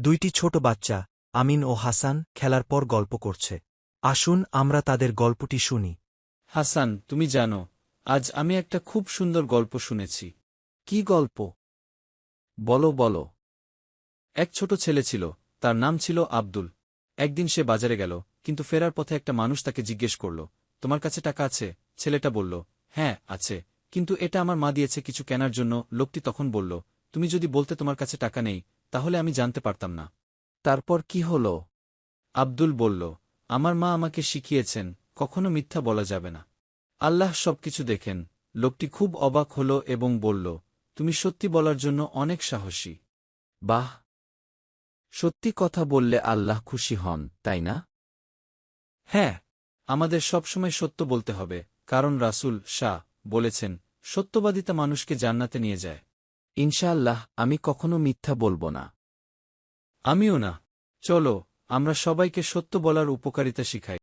দুইটি ছোট বাচ্চা, আমিন ও হাসান, খেলার পর গল্প করছে। আসুন আমরা তাদের গল্পটি শুনি। হাসান, তুমি জানো, আজ আমি একটা খুব সুন্দর গল্প শুনেছি। কি গল্প? বলো বলো। এক ছোট ছেলে ছিল, তার নাম ছিল আব্দুল। একদিন সে বাজারে গেল, কিন্তু ফেরার পথে একটা মানুষ তাকে জিজ্ঞেস করল, তোমার কাছে টাকা আছে? ছেলেটা বলল হ্যাঁ আছে। কিন্তু এটা আমার মা দিয়েছে কিছু কেনার জন্য, লোকটি তখন বলল তুমি যদি বলতে তোমার কাছে টাকা নেই, তাহলে আমি জানতে পারতাম না। তারপর কি হল? আব্দুল বলল, আমার মা আমাকে শিখিয়েছেন, কখনো মিথ্যা বলা যাবে না। আল্লাহ সবকিছু দেখেন। লোকটি খুব অবাক হল এবং বলল, তুমি সত্যি বলার জন্য অনেক সাহসী। বাহ! সত্যি কথা বললে আল্লাহ খুশি হন, তাই না? হ্যাঁ আমাদের সবসময় সত্য বলতে হবে, কারণ রাসূল শাহ বলেছেন, সত্যবাদিতা মানুষকে জান্নাতে নিয়ে যায়। ইনশাআল্লাহ, আমি কখনো মিথ্যা বলব না। আমিও না। চলো, আমরা সবাইকে সত্য বলার উপকারিতা শিখাই।